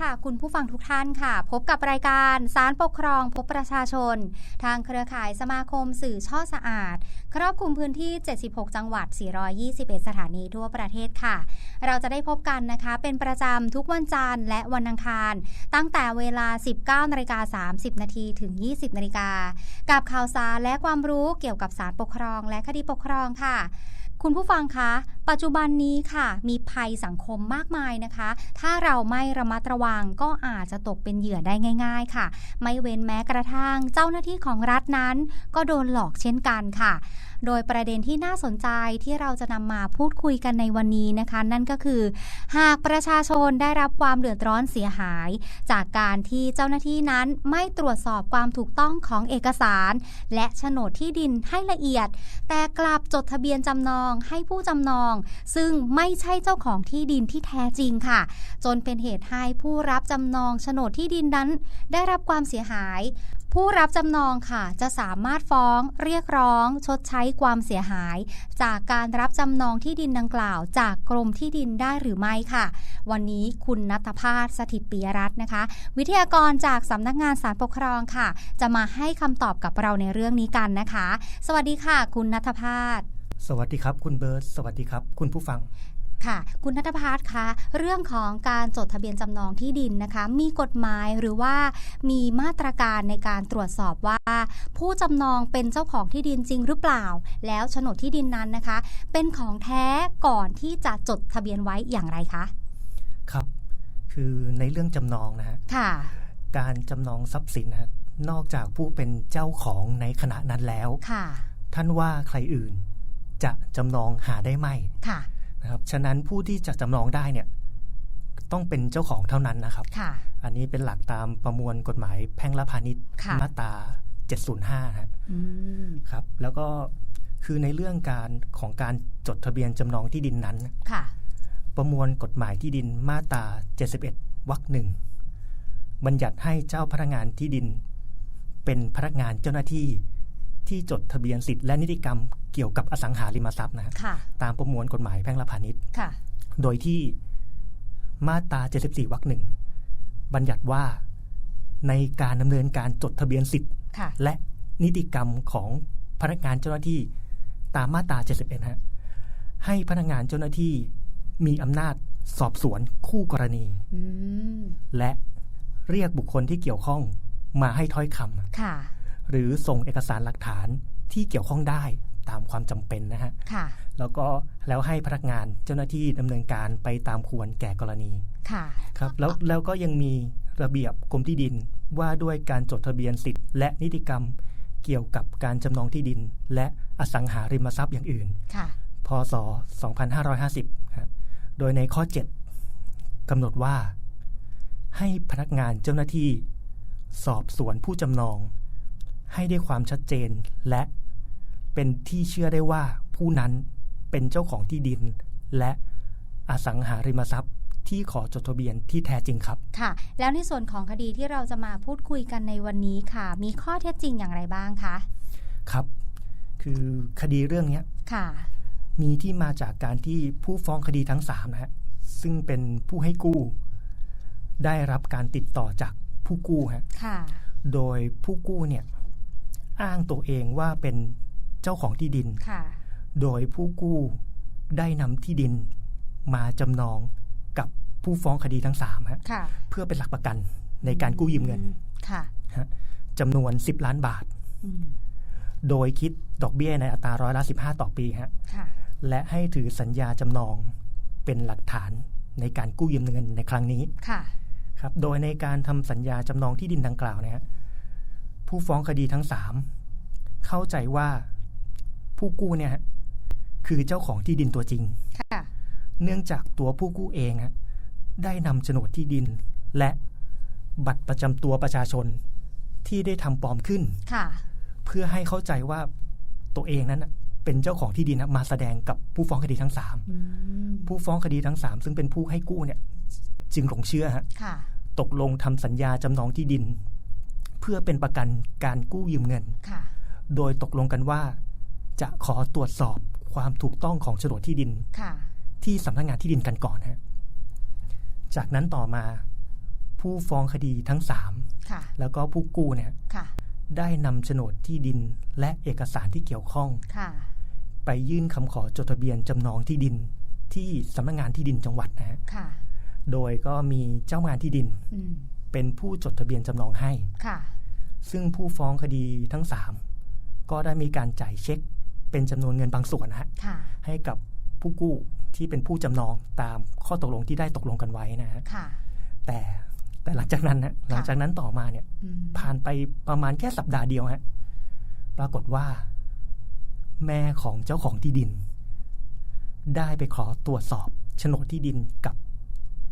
ค่ะ คุณผู้ฟังทุกท่านค่ะ พบกับรายการสารปกครองพบประชาชน ทางเครือข่ายสมาคมสื่อช่อสะอาด ครอบคลุมพื้นที่ 76 จังหวัด 421 สถานีทั่วประเทศค่ะ เราจะได้พบกันนะคะ เป็นประจำทุกวันจันทร์และวันอังคาร ตั้งแต่เวลา 19นาฬิกา30 นาทีถึง 20นาฬิกากับข่าวสารและความรู้เกี่ยวกับสารปกครองและคดีปกครองค่ะ คุณผู้ฟังคะปัจจุบันนี้ค่ะ มีภัยสังคมมากมายนะคะ ถ้าเราไม่ระมัดระวังก็อาจจะตกเป็นเหยื่อได้ง่าย ๆ ค่ะ ไม่เว้นแม้กระทั่งเจ้าหน้าที่ของรัฐนั้น ก็โดนหลอกเช่นกันค่ะ โดยประเด็นที่น่าสนใจที่เราจะนำมาพูดคุยกันในวันนี้นะคะ นั่นก็คือ หากประชาชนได้รับความเดือดร้อนเสียหาย จากการที่เจ้าหน้าที่นั้นไม่ตรวจสอบความถูกต้องของเอกสาร และโฉนดที่ดินให้ละเอียด แต่กลับจดทะเบียนจำนองให้ผู้จำนอง ซึ่งไม่ใช่เจ้าของที่ดินที่แท้จริงค่ะ จนเป็นเหตุให้ผู้รับจำนองโฉนดที่ดินนั้น ได้รับความเสียหาย ผู้รับจำนองค่ะ จะสามารถฟ้องเรียกร้อง ชดใช้ความเสียหาย จากการรับจำนองที่ดินดังกล่าว จากกรมที่ดินได้หรือไม่ค่ะ วันนี้คุณนัทภาสสถิตปียรัตน์นะคะ วิทยากรจากสำนักงานสารปกครองค่ะ จะมาให้คำตอบกับเราในเรื่องนี้กันนะคะ สวัสดีค่ะ คุณนัทภาส สวัสดีครับ คุณเบิร์ตสวัสดีครับ คุณผู้ฟังค่ะ คุณนัทพัฒน์คะเรื่องของการจดทะเบียนจำนองที่ดินนะคะ มีกฎหมายหรือว่ามีมาตรการในการตรวจสอบว่า ผู้จำนองเป็นเจ้าของที่ดินจริงหรือเปล่า แล้วโฉนดที่ดินนั้นนะคะ เป็นของแท้ก่อนที่จะจดทะเบียนไว้อย่างไรคะครับ คือในเรื่องจำนองนะฮะค่ะ การจำนองทรัพย์สินนะฮะนอกจากผู้เป็นเจ้าของในขณะนั้นแล้วค่ะ ท่านว่าใครอื่น จะจำนองหาได้ไหมค่ะนะครับฉะนั้นผู้ที่จะจำนองได้เนี่ยต้องเป็นเจ้าของเท่านั้นนะครับค่ะอันนี้เป็นหลักตามประมวลกฎหมายแพ่งและพาณิชย์ค่ะมาตรา 705ฮะอืมครับ แล้วก็คือในเรื่องการของการจดทะเบียนจำนองที่ดินนั้นค่ะประมวลกฎหมายที่ดินมาตรา 71 วรรคหนึ่งบัญญัติให้เจ้าพนักงานที่ดิน เป็นพนักงานเจ้าหน้าที่ที่จดทะเบียนสิทธิและนิติกรรม เกี่ยวกับอสังหาริมทรัพย์นะฮะค่ะตามประมวลกฎหมายแพ่งและพาณิชย์ค่ะโดยที่มาตรา 74 วรรคหนึ่งบัญญัติว่าในการดำเนินการจดทะเบียนสิทธิค่ะและนิติกรรมของพนักงานเจ้าหน้าที่ตามมาตรา 71 ฮะ ให้พนักงานเจ้าหน้าที่มีอำนาจสอบสวนคู่กรณีอืมและเรียกบุคคลที่เกี่ยวข้องมาให้ถ้อยคค่ะำหรือส่งเอกสารหลักฐานที่เกี่ยวข้องได้ ตามความจำเป็นนะฮะค่ะแล้วก็แล้วให้พนักงานเจ้าหน้าที่ดำเนินการไปตามควรแก่กรณีค่ะครับแล้วแล้วก็ยังมีระเบียบกรมที่ดินว่าด้วยการจดทะเบียนสิทธิ์และนิติกรรมเกี่ยวกับการจำนองที่ดิน และอสังหาริมทรัพย์อย่างอื่นค่ะพศ 2550ฮะโดยในข้อ 7กำหนดว่า ให้พนักงานเจ้าหน้าที่ สอบสวนผู้จำนอง ให้ได้ความชัดเจนและ เป็นที่เชื่อได้ว่าผู้นั้นเป็นเจ้าของที่ดิน และอสังหาริมทรัพย์ที่ขอจดทะเบียนที่แท้จริงครับ ค่ะ แล้วในส่วนของคดีที่เราจะมาพูดคุยกันในวันนี้ค่ะ มีข้อเท็จจริงอย่างไรบ้างคะครับ คือคดีเรื่องเนี้ยค่ะ มีที่มาจากการที่ผู้ฟ้องคดีทั้งสามนะฮะซึ่งเป็นผู้ให้กู้ ได้รับการติดต่อจากผู้กู้ฮะค่ะโดยผู้กู้เนี่ย อ้างตัวเองว่าเป็น เจ้าของที่ดินค่ะโดยผู้กู้ได้นำที่ดินมาจำนองกับผู้ฟ้องคดีทั้งสามฮะค่ะเพื่อเป็นหลักประกันในการกู้ยืมเงินค่ะฮะจำนวน 10 ล้านบาทอืมโดยคิดดอกเบี้ยในอัตราร้อยละ15 ต่อปีฮะค่ะและให้ถือสัญญาจำนองเป็นหลักฐานในการกู้ยืมเงินในครั้งนี้ค่ะครับโดยในการทำสัญญาจำนองที่ดินดังกล่าวนะฮะผู้ฟ้องคดีทั้งสามเข้าใจว่า ผู้กู้เนี่ยฮะคือเจ้าของที่ดินตัวจริงค่ะเนื่องจากตัวผู้กู้เองฮะได้นำโฉนดที่ดิน และบัตรประจำตัวประชาชนที่ได้ทำปลอมขึ้นค่ะเพื่อให้เข้าใจว่าตัวเองนั้นน่ะเป็นเจ้าของที่ดินนะมาแสดงกับผู้ฟ้องคดีทั้งสามอืมผู้ฟ้องคดีทั้งสามซึ่งเป็นผู้ให้กู้เนี่ย จึงหลงเชื่อฮะค่ะตกลงทำสัญญาจำนองที่ดิน เพื่อเป็นประกันการกู้ยืมเงินค่ะโดยตกลงกันว่า จะขอตรวจสอบความถูกต้องของโฉนดที่ดินค่ะที่สำนักงานที่ดินกันก่อนฮะจากนั้นต่อมาผู้ฟ้องคดีทั้งสามค่ะแล้วก็ผู้กู้เนี่ยค่ะได้นำโฉนดที่ดินและเอกสารที่เกี่ยวข้องค่ะไปยื่นคำขอจดทะเบียนจำนองที่ดินที่สำนักงานที่ดินจังหวัดนะฮะค่ะโดยก็มีเจ้างานที่ดินอืมเป็นผู้จดทะเบียนจำนองให้ค่ะซึ่งผู้ฟ้องคดีทั้งสามก็ได้มีการจ่ายเช็ค เป็นจำนวนเงินบางส่วนนะฮะค่ะให้กับผู้กู้ที่เป็นผู้จำนองตามข้อตกลงที่ได้ตกลงกันไว้นะฮะค่ะแต่แต่หลังจากนั้นนะหลังจากนั้นต่อมาเนี่ยอืมผ่านไปประมาณแค่สัปดาห์เดียวฮะปรากฏว่า แม่ของเจ้าของที่ดิน ได้ไปขอตรวจสอบโฉนดที่ดินกับ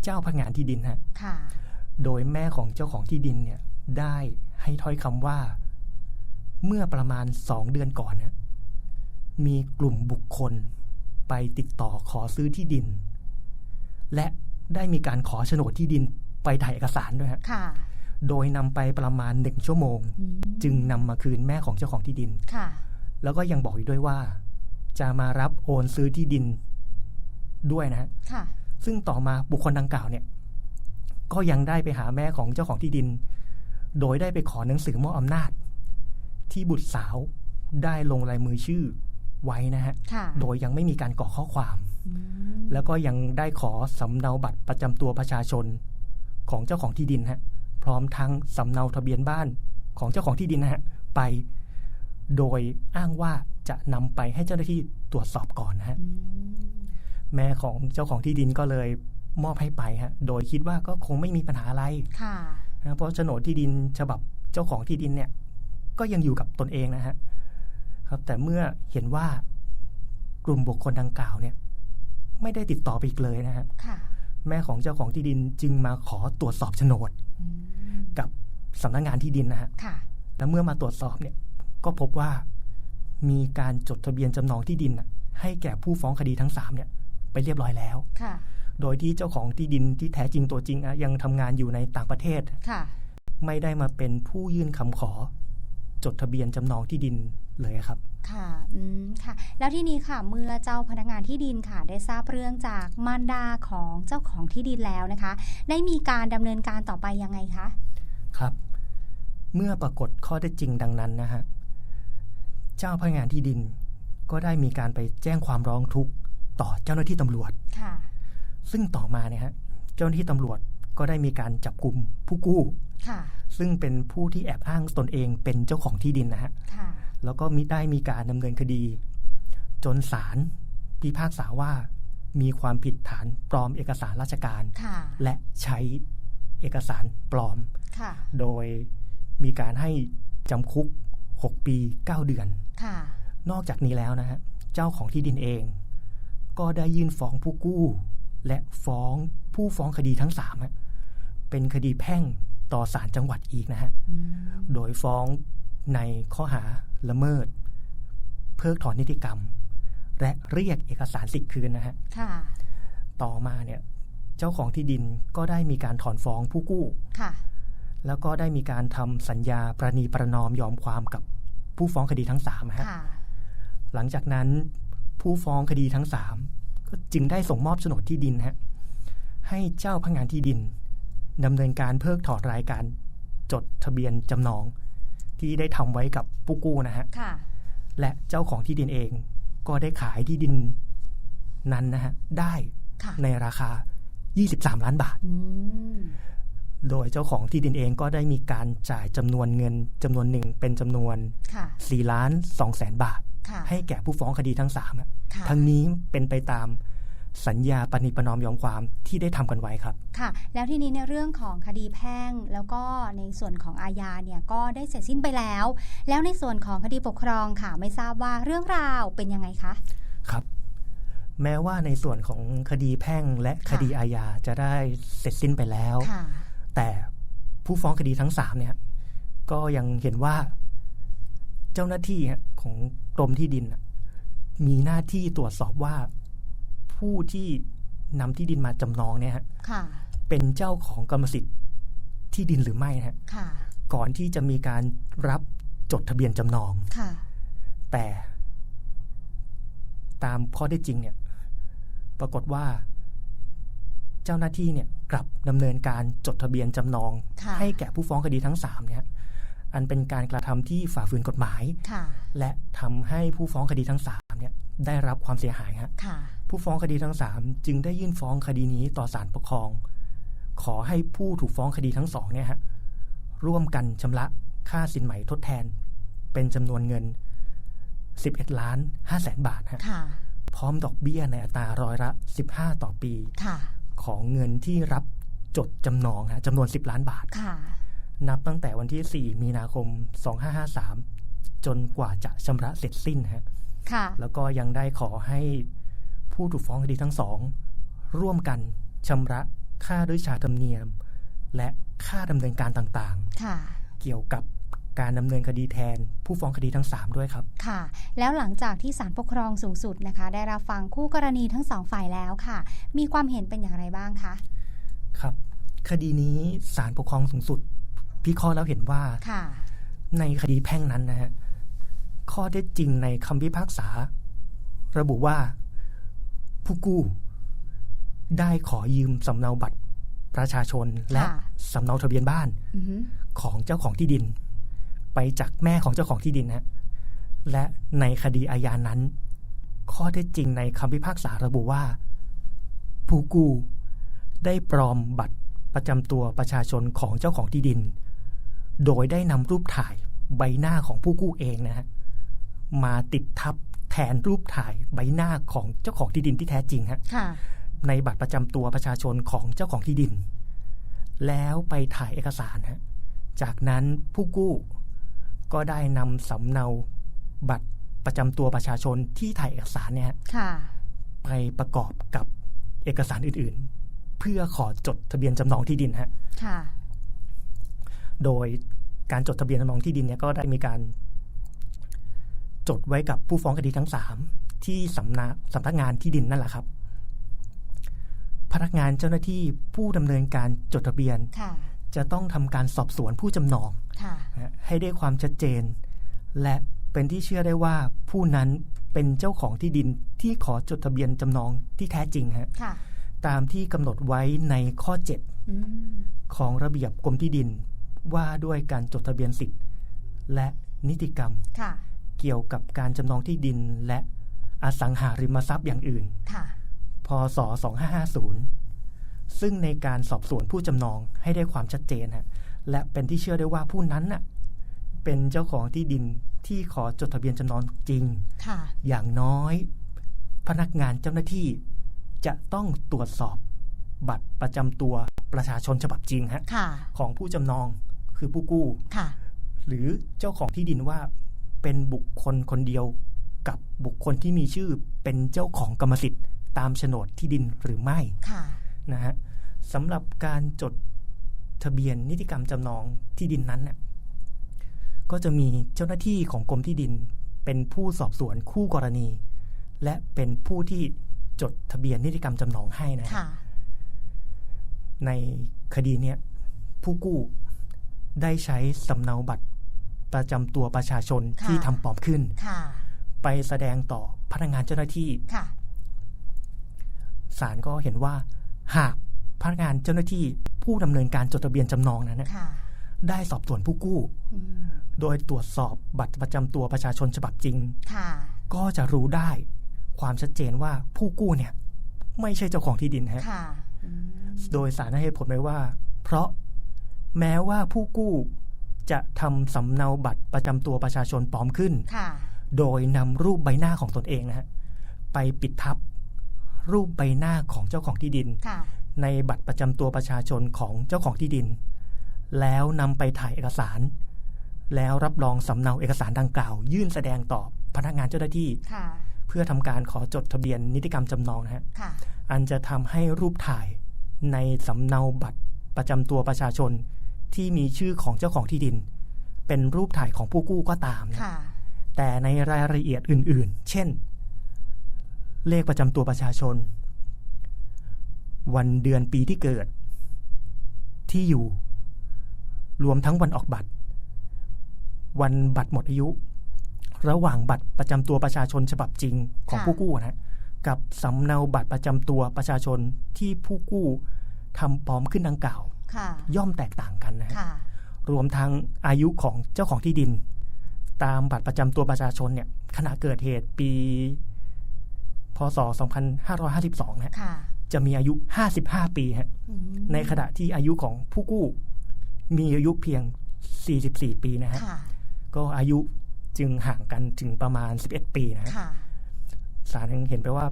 เจ้าพนักงานที่ดินฮะค่ะโดยแม่ของเจ้าของที่ดินเนี่ย ได้ให้ถ้อยคำว่า เมื่อประมาณสองเดือนก่อนเนี่ย มีกลุ่มบุคคลไปติดต่อขอซื้อที่ดิน และได้มีการขอโฉนดที่ดินไปถ่ายเอกสารด้วยฮะค่ะ โดยนำไปประมาณหนึ่งชั่วโมงอืมจึงนำมาคืนแม่ของเจ้าของที่ดินค่ะ แล้วก็ยังบอกอีกด้วยว่า จะมารับโอนซื้อที่ดินด้วยนะฮะค่ะซึ่งต่อมาบุคคลดังกล่าวเนี่ย ก็ยังได้ไปหาแม่ของเจ้าของที่ดิน โดยได้ไปขอหนังสือมอบอำนาจ ที่บุตรสาวได้ลงลายมือชื่อ ไว้นะฮะค่ะโดยยังไม่มีการก่อข้อความอืมแล้วก็ยังได้ขอสำเนาบัตรประจำตัวประชาชนของเจ้าของที่ดินฮะ พร้อมทั้งสำเนาทะเบียนบ้านของเจ้าของที่ดินนะฮะไป โดยอ้างว่าจะนำไปให้เจ้าหน้าที่ตรวจสอบก่อนนะฮะอืมแม่ของเจ้าของที่ดินก็เลยมอบให้ไปฮะ โดยคิดว่าก็คงไม่มีปัญหาอะไรค่ะนะเพราะโฉนดที่ดินฉบับเจ้าของที่ดินเนี่ย ก็ยังอยู่กับตนเองนะฮะ ครับ แต่เมื่อเห็นว่ากลุ่มบุคคลดังกล่าวเนี่ย ไม่ได้ติดต่อไปอีกเลยนะฮะค่ะแม่ของเจ้าของที่ดินจึงมาขอตรวจสอบโฉนดอืมกับสำนักงานที่ดินนะฮะค่ะแล้วเมื่อมาตรวจสอบเนี่ย ก็พบว่ามีการจดทะเบียนจำนองที่ดินน่ะให้แก่ผู้ฟ้องคดีทั้งสามเนี่ย ไปเรียบร้อยแล้วค่ะ โดยที่เจ้าของที่ดินที่แท้จริงตัวจริงอะยังทำงานอยู่ในต่างประเทศค่ะ ไม่ได้มาเป็นผู้ยื่นคำขอ จดทะเบียนจำนองที่ดิน เลยครับ ค่ะ อืม ค่ะ แล้วที่นี้ค่ะ เมื่อเจ้าพนักงานที่ดินค่ะ ได้ทราบเรื่องจากมารดาของเจ้าของที่ดินแล้วนะคะ ได้มีการดำเนินการต่อไปยังไงคะ ครับ เมื่อปรากฏข้อเท็จจริงดังนั้นนะฮะ เจ้าพนักงานที่ดินก็ได้มีการไปแจ้งความร้องทุกข์ต่อเจ้าหน้าที่ตำรวจ ค่ะ ซึ่งต่อมาเนี่ยฮะ เจ้าหน้าที่ตำรวจก็ได้มีการจับกลุ่มผู้กู้ ค่ะ ซึ่งเป็นผู้ที่แอบอ้างตนเองเป็นเจ้าของที่ดินนะฮะ ค่ะ แล้วก็มิได้มีการดำเนินคดี จนศาลพิพากษาว่ามีความผิดฐานปลอมเอกสารราชการค่ะและใช้เอกสารปลอมค่ะโดยมีการให้จำคุก 6 ปี 9 เดือนค่ะนอกจากนี้แล้วนะฮะ เจ้าของที่ดินเอง ก็ได้ยื่นฟ้องผู้กู้ และฟ้องผู้ฟ้องคดีทั้งสามฮะเป็นคดีแพ่งต่อศาลจังหวัดอีกนะฮะอืมโดยฟ้องในข้อหา ละเมิด เพิกถอนนิติกรรม และเรียกเอกสารสิทธิ์คืนนะฮะค่ะต่อมาเนี่ยเจ้าของที่ดินก็ได้มีการถอนฟ้องผู้กู้ค่ะแล้วก็ได้มีการทำสัญญาประนีประนอมยอมความกับผู้ฟ้องคดีทั้งสามฮะค่ะหลังจากนั้นผู้ฟ้องคดีทั้งสามก็จึงได้ส่งมอบโฉนดที่ดินฮะให้เจ้าพนักงานที่ดินดำเนินการเพิกถอนรายการจดทะเบียนจำนอง ที่ได้ทำไว้กับผู้กู้นะฮะค่ะและเจ้าของที่ดินเองก็ได้ขายที่ดินนั้นนะฮะได้ค่ะในราคา 23 ล้านบาทอืมโดยเจ้าของที่ดินเองก็ได้มีการจ่ายจำนวนเงินจำนวนหนึ่งเป็นจำนวนค่ะ4ล้าน2แสนบาทค่ะให้แก่ผู้ฟ้องคดีทั้ง3อะค่ะทั้งนี้เป็นไปตาม สัญญาปณิประนอมยอมความที่ได้ทำกันไว้ครับ ค่ะ แล้วทีนี้ในเรื่องของคดีแพ่ง แล้วก็ในส่วนของอาญาเนี่ยก็ได้เสร็จสิ้นไปแล้ว แล้วในส่วนของคดีปกครองค่ะไม่ทราบว่าเรื่องราวเป็นยังไงคะครับ แม้ว่าในส่วนของคดีแพ่งและค่ะคดีอาญาจะได้เสร็จสิ้นไปแล้วค่ะแต่ผู้ฟ้องคดีทั้งสามเนี่ย ก็ยังเห็นว่าเจ้าหน้าที่ฮะของกรมที่ดินน่ะมีหน้าที่ตรวจสอบว่า ผู้ที่นำที่ดินมาจำนองเนี่ยฮะค่ะเป็นเจ้าของกรรมสิทธิ์ที่ดินหรือไม่นะฮะค่ะก่อนที่จะมีการรับจดทะเบียนจำนองค่ะแต่ตามข้อได้จริงเนี่ย ปรากฏว่า เจ้าหน้าที่เนี่ยกลับดำเนินการจดทะเบียนจำนองค่ะให้แก่ผู้ฟ้องคดีทั้งสามเนี่ยอันเป็นการกระทำที่ฝ่าฝืนกฎหมายค่ะและทำให้ผู้ฟ้องคดีทั้งสามเนี่ยได้รับความเสียหายฮะค่ะ ผู้ฟ้องคดีทั้งสามจึงได้ยื่นฟ้องคดีนี้ต่อศาลปกครอง ขอให้ผู้ถูกฟ้องคดีทั้งสองเนี่ยฮะร่วมกันชำระค่าสินไหมทดแทน เป็นจำนวนเงิน 11 ล้าน5แสนบาทฮะค่ะพร้อมดอกเบี้ยในอัตราร้อยละ 15 ต่อปีค่ะของเงินที่รับจดจำนองฮะจำนวน 10 ล้านบาทค่ะนับตั้งแต่วันที่ 4 มีนาคม 2553 จนกว่าจะชำระเสร็จสิ้นฮะค่ะแล้วก็ยังได้ขอให้ ผู้ถูกฟ้องคดีทั้งสอง ร่วมกันชำระค่าด้วยชาธรรมเนียม และค่าดำเนินการต่างค่ะๆเกี่ยวกับการดำเนินคดีแทน ผู้ฟ้องคดีทั้ง 3 ด้วยครับ ค่ะ แล้วหลังจากที่ศาลปกครองสูงสุดนะคะ ได้รับฟังคู่กรณีทั้งสองฝ่ายแล้วค่ะ มีความเห็นเป็นอย่างไรบ้างคะครับ คดีนี้ศาลปกครองสูงสุดพิเคราะห์แล้วเห็นว่าค่ะ ในคดีแพ่งนั้นนะฮะข้อเท็จจริงในคำพิพากษา ระบุว่า ผู้กู้ได้ขอยืมสำเนาบัตรประชาชนและค่ะสำเนาทะเบียนบ้านอือฮึของเจ้าของที่ดิน ไปจากแม่ของเจ้าของที่ดินนะฮะและในคดีอาญานั้น ข้อเท็จจริงในคำพิพากษาระบุว่า ผู้กู้ได้ปลอมบัตรประจำตัวประชาชนของเจ้าของที่ดิน โดยได้นำรูปถ่ายใบหน้าของผู้กู้เองนะฮะมาติดทับ แทนรูปถ่ายใบหน้าของเจ้าของที่ดินที่แท้จริงฮะค่ะในบัตรประจำตัวประชาชนของเจ้าของที่ดิน แล้วไปถ่ายเอกสารฮะจากนั้นผู้กู้ก็ได้นำสำเนาบัตรประจำตัวประชาชนที่ถ่ายเอกสารเนี่ยฮะค่ะไปประกอบกับเอกสารอื่นๆ เพื่อขอจดทะเบียนจำนองที่ดินฮะค่ะโดยการจดทะเบียนจำนองที่ดินเนี่ยก็ได้มีการ จดไว้กับผู้ฟ้องคดีทั้งสามที่สำนักสำนักงานที่ดินนั่นแหละครับ พนักงานเจ้าหน้าที่ผู้ดำเนินการจดทะเบียนค่ะจะต้องทำการสอบสวนผู้จำนองค่ะนะฮะให้ได้ความชัดเจน และเป็นที่เชื่อได้ว่าผู้นั้นเป็นเจ้าของที่ดินที่ขอจดทะเบียนจำนองที่แท้จริงฮะค่ะตามที่กำหนดไว้ในข้ออืม7ของระเบียบกรมที่ดินว่าด้วยการจดทะเบียนสิทธิ์ และนิติกรรมค่ะ เกี่ยวกับการจำนองที่ดินและอสังหาริมทรัพย์อย่างอื่นค่ะพศ 2550 ซึ่งในการสอบสวนผู้จำนองให้ได้ความชัดเจนฮะและเป็นที่เชื่อได้ว่าผู้นั้นน่ะเป็นเจ้าของที่ดินที่ขอจดทะเบียนจำนองจริงค่ะอย่างน้อย พนักงานเจ้าหน้าที่จะต้องตรวจสอบบัตรประจำตัวประชาชนฉบับจริงฮะค่ะของผู้จำนองคือผู้กู้ค่ะหรือเจ้าของที่ดินว่า เป็นบุคคลคนเดียวกับบุคคลที่มีชื่อเป็นเจ้าของกรรมสิทธิ์ตามโฉนดที่ดินหรือไม่ค่ะนะฮะสำหรับการจดทะเบียนนิติกรรมจำนองที่ดินนั้นเนี่ยก็จะมีเจ้าหน้าที่ของกรมที่ดิน เป็นผู้สอบสวนคู่กรณี และเป็นผู้ที่จดทะเบียนนิติกรรมจำนองให้นะฮะค่ะในคดีเนี้ยผู้กู้ได้ใช้สำเนาบัตร ประจำตัวประชาชนค่ะที่ทำปลอมขึ้นค่ะไปแสดงต่อพนักงานเจ้าหน้าที่ค่ะศาลก็เห็นว่า หากพนักงานเจ้าหน้าที่ผู้ดำเนินการจดทะเบียนจำนองนั้นนะค่ะได้สอบสวนผู้กู้อืมโดยตรวจสอบบัตรประจำตัวประชาชนฉบับจริงค่ะก็จะรู้ได้ความชัดเจนว่าผู้กู้เนี่ย ไม่ใช่เจ้าของที่ดินฮะค่ะอืมโดยสารให้เหตุผลไว้ว่า เพราะแม้ว่าผู้กู้ จะทำสำเนาบัตรประจำตัวประชาชนปลอมขึ้นค่ะโดยนำรูปใบหน้าของตนเองนะฮะไปปิดทับรูปใบหน้าของเจ้าของที่ดินค่ะในบัตรประจำตัวประชาชนของเจ้าของที่ดิน แล้วนำไปถ่ายเอกสาร แล้วรับรองสำเนาเอกสารดังกล่าว ยื่นแสดงต่อพนักงานเจ้าหน้าที่ค่ะเพื่อทำการขอจดทะเบียนนิติกรรมจำนองนะฮะค่ะอันจะทำให้รูปถ่ายในสำเนาบัตรประจำตัวประชาชน ที่มีชื่อของเจ้าของที่ดิน เป็นรูปถ่ายของผู้กู้ก็ตามนะค่ะแต่ในรายละเอียดอื่น ๆ เช่น เลขประจำตัวประชาชน วันเดือนปีที่เกิด ที่อยู่ รวมทั้งวันออกบัตร วันบัตรหมดอายุ ระหว่างบัตรประจำตัวประชาชนฉบับจริงของค่ะผู้กู้นะฮะกับสำเนาบัตรประจำตัวประชาชนที่ผู้กู้ทำปลอมขึ้นดังกล่าวค่ะ ย่อมแตกต่างกันนะฮะค่ะรวมทั้งอายุของเจ้าของที่ดิน ตามบัตรประจำตัวประชาชนเนี่ยขณะเกิดเหตุปี พศ 2552นะค่ะจะมีอายุ 55 ปีฮะอืมในขณะที่อายุของผู้กู้ มีอายุเพียง 44 ปีนะฮะค่ะก็อายุจึงห่างกันถึงประมาณ 11 ปีนะฮะค่ะศาลยังเห็นไปว่า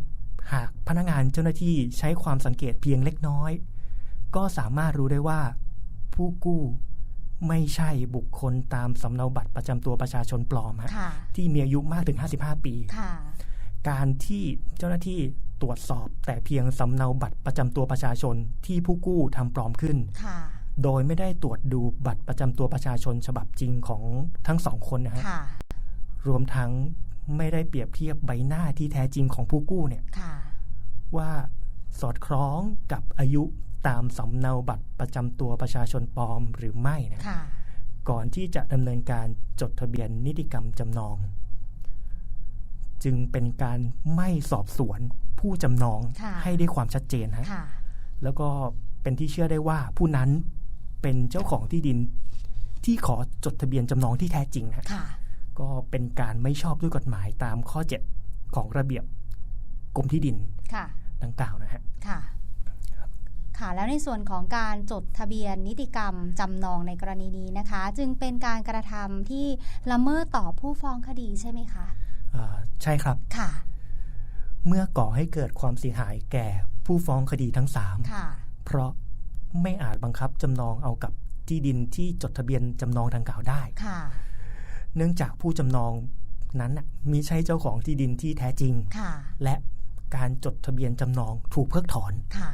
หากพนักงานเจ้าหน้าที่ใช้ความสังเกตเพียงเล็กน้อย ก็สามารถรู้ได้ว่า ผู้กู้ไม่ใช่บุคคลตามสำเนาบัตรประจำตัวประชาชนปลอมฮะค่ะที่มีอายุมากถึง 55 ปีค่ะการที่เจ้าหน้าที่ตรวจสอบ แต่เพียงสำเนาบัตรประจำตัวประชาชนที่ผู้กู้ทำปลอมขึ้นค่ะโดยไม่ได้ตรวจดูบัตรประจำตัวประชาชนฉบับจริงของทั้งสองคนนะฮะค่ะรวมทั้งไม่ได้เปรียบเทียบใบหน้าที่แท้จริงของผู้กู้เนี่ยค่ะว่าสอดคล้องกับอายุ ตามสำเนาบัตรประจำตัวประชาชนปลอมหรือไม่นะค่ะก่อนที่จะดำเนินการจดทะเบียนนิติกรรมจำนอง จึงเป็นการไม่สอบสวนผู้จำนองค่ะให้ได้ความชัดเจนฮะค่ะแล้วก็เป็นที่เชื่อได้ว่าผู้นั้นเป็นเจ้าของที่ดินที่ขอจดทะเบียนจำนองที่แท้จริงฮะค่ะก็เป็นการไม่ชอบด้วยกฎหมายตามข้อ 7 ของระเบียบกรมที่ดินค่ะดังกล่าวนะฮะ ค่ะค่ะแล้วในส่วนของการจดทะเบียนนิติกรรมจำนองในกรณีนี้นะคะ จึงเป็นการกระทำที่ละเมิดต่อผู้ฟ้องคดีใช่ไหมคะอ่าใช่ครับค่ะ เมื่อก่อให้เกิดความเสียหายแก่ผู้ฟ้องคดีทั้งค่ะ3เพราะไม่อาจบังคับจำนองเอากับที่ดินที่จดทะเบียนจำนองดังกล่าวได้ค่ะเนื่องจากผู้จำนองนั้นน่ะมิใช่เจ้าของที่ดินที่แท้จริงค่ะและการจดทะเบียนจำนองถูกเพิกถอนค่ะ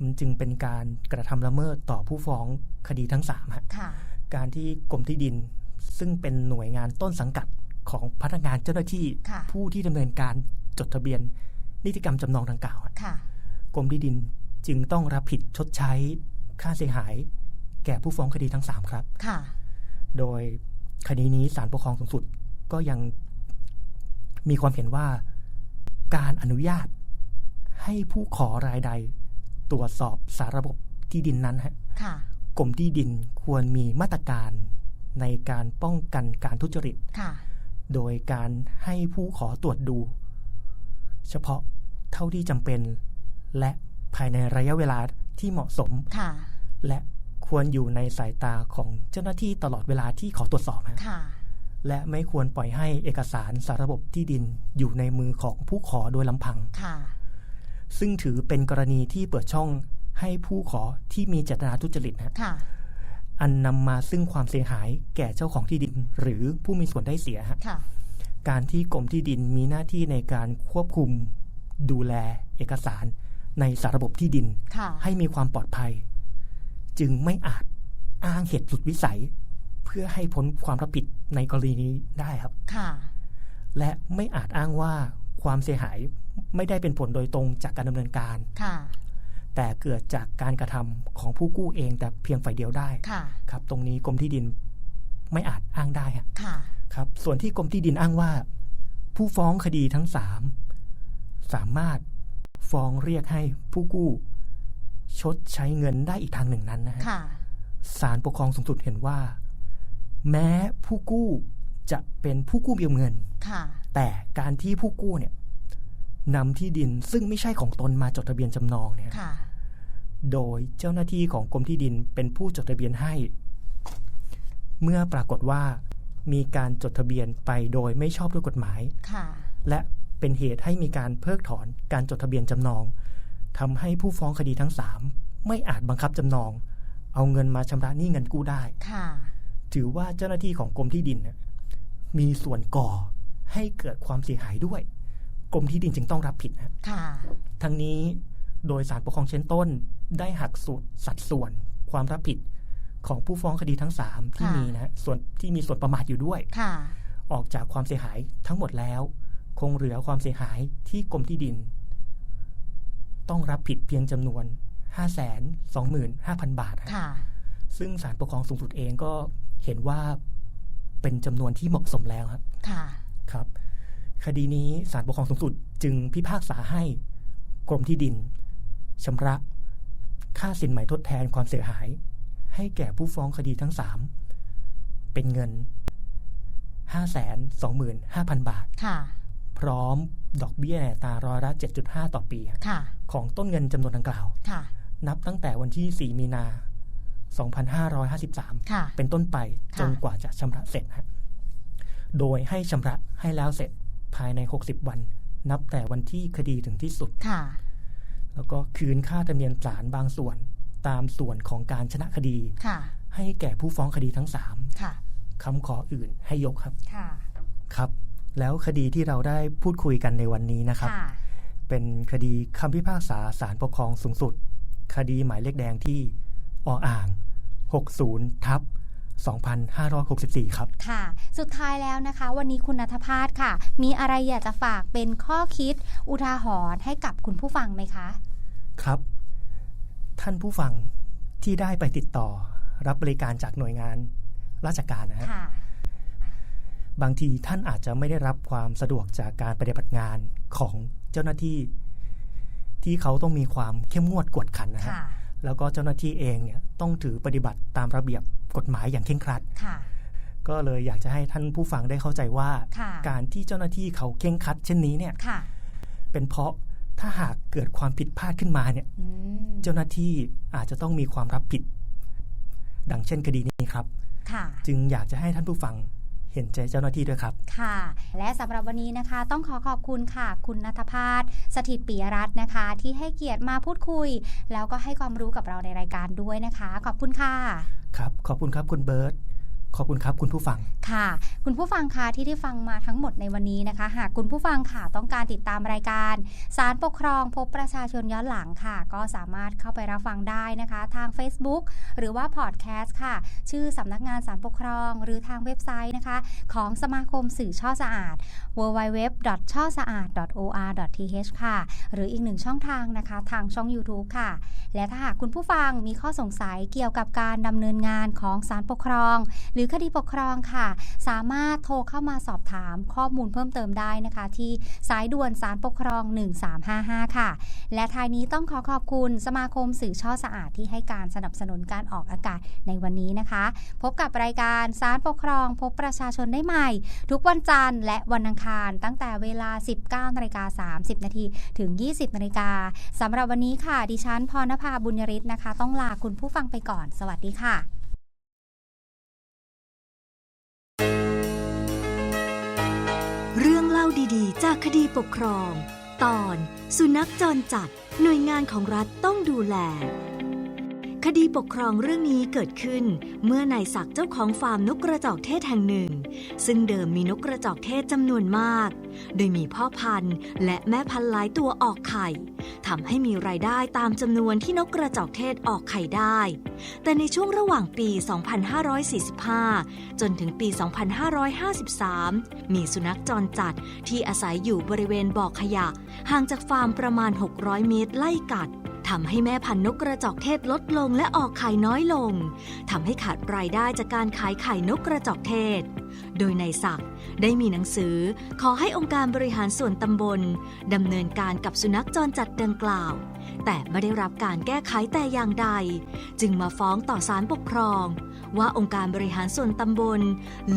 มันจึงเป็นการกระทำละเมิดต่อผู้ฟ้องคดีทั้ง3ฮะค่ะการที่กรมที่ดิน ซึ่งเป็นหน่วยงานต้นสังกัดของพนักงานเจ้าหน้าที่ค่ะผู้ที่ดำเนินการจดทะเบียน นิติกรรมจำนองดังกล่าวอะค่ะกรมที่ดินจึงต้องรับผิดชดใช้ค่าเสียหาย แก่ผู้ฟ้องคดีทั้ง3ครับค่ะ โดยคดีนี้ศาลปกครองสูงสุดก็ยังมีความเห็นว่า การอนุญาตให้ผู้ขอรายใด ตรวจสอบสารระบบที่ดินนั้นฮะค่ะกรมที่ดินควรมีมาตรการในการป้องกันการทุจริตค่ะโดยการให้ผู้ขอตรวจดู เฉพาะเท่าที่จำเป็น และภายในระยะเวลาที่เหมาะสมค่ะและควรอยู่ในสายตาของเจ้าหน้าที่ตลอดเวลาที่ขอตรวจสอบฮะค่ะ และไม่ควรปล่อยให้เอกสารสารระบบที่ดินอยู่ในมือของผู้ขอโดยลำพังค่ะ ซึ่งถือเป็นกรณีที่เปิดช่องให้ผู้ขอที่มีเจตนาทุจริตฮะค่ะอันนำมาซึ่งความเสียหายแก่เจ้าของที่ดิน หรือผู้มีส่วนได้เสียฮะค่ะการที่กรมที่ดินมีหน้าที่ในการควบคุมดูแลเอกสารในสารระบบที่ดินค่ะให้มีความปลอดภัย จึงไม่อาจอ้างเหตุสุดวิสัย เพื่อให้พ้นความรับผิดในกรณีนี้ได้ครับ ค่ะ และไม่อาจอ้างว่าความเสียหาย ไม่ได้เป็นผลโดยตรงจากการดำเนินการค่ะแต่เกิดจากการกระทำของผู้กู้เองแต่เพียงฝ่ายเดียวได้ค่ะครับ ตรงนี้กรมที่ดินไม่อาจอ้างได้ฮะค่ะครับ ส่วนที่กรมที่ดินอ้างว่า ผู้ฟ้องคดีทั้งสามสามารถฟ้องเรียกให้ผู้กู้ ชดใช้เงินได้อีกทางหนึ่งนั้นนะฮะค่ะศาลปกครองสูงสุดเห็นว่า แม้ผู้กู้จะเป็นผู้กู้ยืมเงินค่ะแต่การที่ผู้กู้เนี่ย นำที่ดินซึ่งไม่ใช่ของตนมาจดทะเบียนจำนองเนี่ยค่ะโดยเจ้าหน้าที่ของกรมที่ดินเป็นผู้จดทะเบียนให้ เมื่อปรากฏว่า มีการจดทะเบียนไปโดยไม่ชอบด้วยกฎหมายค่ะและเป็นเหตุให้มีการเพิกถอนการจดทะเบียนจำนองทำให้ผู้ฟ้องคดีทั้งสามไม่อาจบังคับจำนอง เอาเงินมาชำระหนี้เงินกู้ได้ค่ะถือว่าเจ้าหน้าที่ของกรมที่ดินเนี่ยมีส่วนก่อให้เกิดความเสียหายด้วย กรมที่ดินจึงต้องรับผิดนะค่ะทั้งนี้โดยสารปกครองชั้นต้นได้หักส่วนสัดส่วนความรับผิดของผู้ฟ้องคดีทั้งสามที่ค่ะมีนะฮะส่วนที่มีส่วนประมาทอยู่ด้วยค่ะออกจากความเสียหายทั้งหมดแล้ว คงเหลือความเสียหายที่กรมที่ดิน ต้องรับผิดเพียงจำนวน 5 2 5 0 0 0 บาทฮะค่ะซึ่งศาลปกครองสูงสุดเองก็เห็นว่าเป็นจำนวนที่เหมาะสมแล้วครับ ค่ะ ครับ คดีนี้ศาลปกครองสูงสุดจึงพิพากษาให้กรมที่ดินชำระค่าสินไหมทดแทนความเสียหาย ให้แก่ผู้ฟ้องคดีทั้งสามเป็นเงิน 525,000 บาทค่ะพร้อมดอกเบี้ยตาร้อยละ 7.5 ต่อปีค่ะของต้นเงินจำนวนดังกล่าวค่ะนับตั้งแต่วันที่ 4 มีนา 2553ค่ะเป็นต้นไปค่ะจนกว่าจะชำระเสร็จฮะโดยให้ชำระให้แล้วเสร็จ ภายใน 60 วัน นับแต่วันที่คดีถึงที่สุดค่ะ แล้วก็คืนค่าธรรมเนียมศาลบางส่วนตามส่วนของการชนะคดีค่ะ ให้แก่ผู้ฟ้องคดีทั้งค่ะ3คำขออื่นให้ยกครับค่ะครับ แล้วคดีที่เราได้พูดคุยกันในวันนี้นะครับค่ะเป็นคดีคำพิพากษาศาลปกครองสูงสุด คดีหมายเลขแดงที่ออ่าง 60 ทับ 2564 ครับ ค่ะ สุดท้ายแล้วนะคะ วันนี้คุณนัทพาสค่ะ มีอะไรอยากจะฝากเป็นข้อคิดอุทาหรณ์ให้กับคุณผู้ฟังไหมคะ ครับ ท่านผู้ฟังที่ได้ไปติดต่อรับบริการจากหน่วยงานราชการนะฮะค่ะบางทีท่านอาจจะไม่ได้รับความสะดวกจากการปฏิบัติงานของเจ้าหน้าที่ ที่เขาต้องมีความเข้มงวดกวดขันนะฮะค่ะแล้วก็เจ้าหน้าที่เองเนี่ยต้องถือปฏิบัติตามระเบียบ กฎหมายอย่างเคร่งครัดค่ะก็เลยอยากจะให้ท่านผู้ฟังได้เข้าใจว่าค่ะการที่เจ้าหน้าที่เขาเคร่งครัด เช่นนี้เนี่ยค่ะเป็นเพราะถ้าหากเกิดความผิดพลาดขึ้นมาเนี่ยอืมเจ้าหน้าที่อาจจะต้องมีความรับผิด ดังเช่นคดีนี้ครับค่ะจึงอยากจะให้ท่านผู้ฟัง เห็นใจเจ้าหน้าที่ด้วยครับ ค่ะ และสำหรับวันนี้นะคะ ต้องขอขอบคุณค่ะ คุณนัทพาสสถิตปิยรัตน์นะคะ ที่ให้เกียรติมาพูดคุย แล้วก็ให้ความรู้กับเราในรายการด้วยนะคะ ขอบคุณค่ะ ครับ ขอบคุณครับคุณเบิร์ต ขอบคุณครับคุณผู้ฟังค่ะ คุณผู้ฟังคะที่ได้ฟังมาทั้งหมดในวันนี้นะคะ หากคุณผู้ฟังค่ะต้องการติดตามรายการสารปกครองพบประชาชนย้อนหลังค่ะ ก็สามารถเข้าไปรับฟังได้นะคะ ทาง Facebook หรือว่าพอดแคสต์ค่ะ ชื่อสำนักงานสารปกครอง หรือทางเว็บไซต์นะคะ ของสมาคมสื่อช่อสะอาด www. ช่อสะอาด or.th ค่ะ หรืออีกหนึ่งช่องทางนะคะ ทางช่อง YouTube ค่ะ และถ้าหากคุณผู้ฟังมีข้อสงสัยเกี่ยวกับการดำเนินงานของศาลปกครอง หรือคดีปกครองค่ะ สามารถโทรเข้ามาสอบถามข้อมูลเพิ่มเติมได้นะคะ ที่สายด่วนศาลปกครอง 1355 ค่ะ และท้ายนี้ต้องขอขอบคุณสมาคมสื่อช่อสะอาดที่ให้การสนับสนุนการออกอากาศในวันนี้นะคะ พบกับรายการสารปกครอง พบประชาชนได้ใหม่ ทุกวันจันทร์และวันอังคาร ตั้งแต่เวลา 19นาฬิกา30นาทีถึง 20นาฬิกาสำหรับวันนี้ค่ะ ดิฉันพรณภาบุญยริศนะคะ ต้องลาคุณผู้ฟังไปก่อน สวัสดีค่ะ ดีๆ จากคดีปกครอง ตอน สุนัขจรจัด หน่วยงานของรัฐต้องดูแล คดีปกครองเรื่องนี้เกิดขึ้น เมื่อนายศักดิ์เจ้าของฟาร์มนกกระจอกเทศแห่งหนึ่ง ซึ่งเดิมมีนกกระจอกเทศจำนวนมาก โดยมีพ่อพันธุ์และแม่พันธุ์หลายตัวออกไข่ทำให้มีรายได้ตามจำนวนที่นกกระจอกเทศออกไข่ได้ แต่ในช่วงระหว่างปี 2545 จนถึงปี 2553 มีสุนัขจรจัดที่อาศัยอยู่บริเวณบ่อขยะ ห่างจากฟาร์มประมาณ 600 เมตรไล่กัด ทำให้แม่พันนกกระจอกเทศลดลงและออกไข่น้อยลงทำให้ขาดรายได้จากการขายไข่นกกระจอกเทศ โดยนายศักดิ์ได้มีหนังสือขอให้องค์การบริหารส่วนตำบลดำเนินการกับสุนัขจรจัดดังกล่าว แต่ไม่ได้รับการแก้ไขแต่อย่างใด จึงมาฟ้องต่อศาลปกครอง ว่าองค์การบริหารส่วนตำบล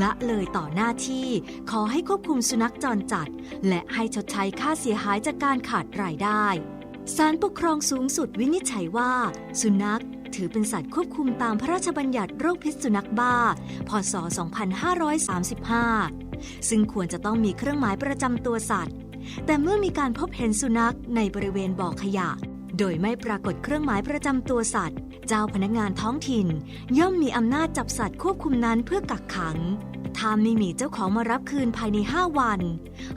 ละเลยต่อหน้าที่ขอให้ควบคุมสุนัขจรจัด และให้ชดใช้ค่าเสียหายจากการขาดรายได้ ศาลปกครองสูงสุดวินิจฉัยว่า สุนัขถือเป็นสัตว์ควบคุมตามพระราชบัญญัติโรคพิษสุนัขบ้า พศ 2535 ซึ่งควรจะต้องมีเครื่องหมายประจำตัวสัตว์ แต่เมื่อมีการพบเห็นสุนัขในบริเวณบ่อขยะ โดยไม่ปรากฏเครื่องหมายประจำตัวสัตว์ เจ้าพนักงานท้องถิ่น ย่อมมีอำนาจจับสัตว์ควบคุมนั้นเพื่อกักขัง ถ้าไม่มีเจ้าของมารับคืนภายใน 5 วัน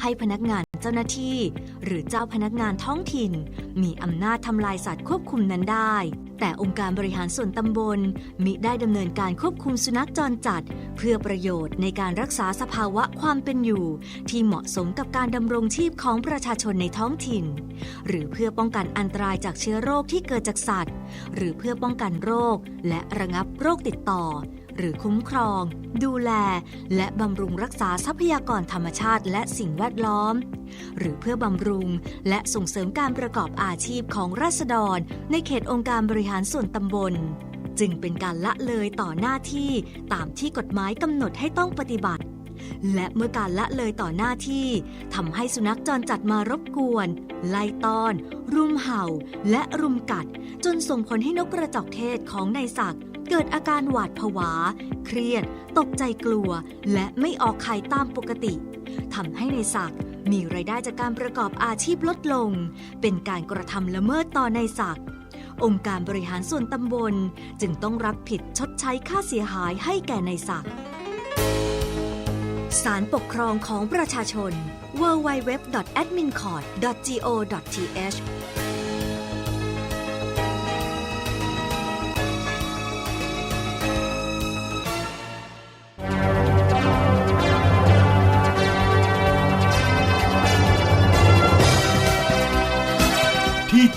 ให้พนักงาน เจ้าหน้าที่ หรือเจ้าพนักงานท้องถิ่น มีอำนาจทำลายสัตว์ควบคุมนั้นได้ แต่องค์การบริหารส่วนตำบลมิได้ดำเนินการควบคุมสุนัขจรจัด เพื่อประโยชน์ในการรักษาสภาวะความเป็นอยู่ ที่เหมาะสมกับการดำรงชีพของประชาชนในท้องถิ่น หรือเพื่อป้องกันอันตรายจากเชื้อโรคที่เกิดจากสัตว์ หรือเพื่อป้องกันโรค และระงับโรคติดต่อ หรือคุ้มครอง ดูแล และบำรุงรักษาทรัพยากรธรรมชาติและสิ่งแวดล้อม หรือเพื่อบำรุงและส่งเสริมการประกอบอาชีพของราษฎร ในเขตองค์การบริหารส่วนตำบล จึงเป็นการละเลยต่อหน้าที่ตามที่กฎหมายกำหนดให้ต้องปฏิบัติและเมื่อการละเลยต่อหน้าที่ทำให้สุนัขจรจัดมารบกวน ไล่ต้อน รุมเห่า และรุมกัด จนส่งผลให้นกกระจอกเทศของนายศักดิ์ เกิดอาการหวาดผวา เครียด ตกใจกลัว และไม่ออกไข่ตามปกติทำให้นายศักดิ์มีรายได้จากการประกอบอาชีพลดลง เป็นการกระทำละเมิดต่อนายศักดิ์องค์การบริหารส่วนตำบลจึงต้องรับผิดชดใช้ค่าเสียหายให้แก่นายศักดิ์ศาลปกครองของประชาชน www.admincourt.go.th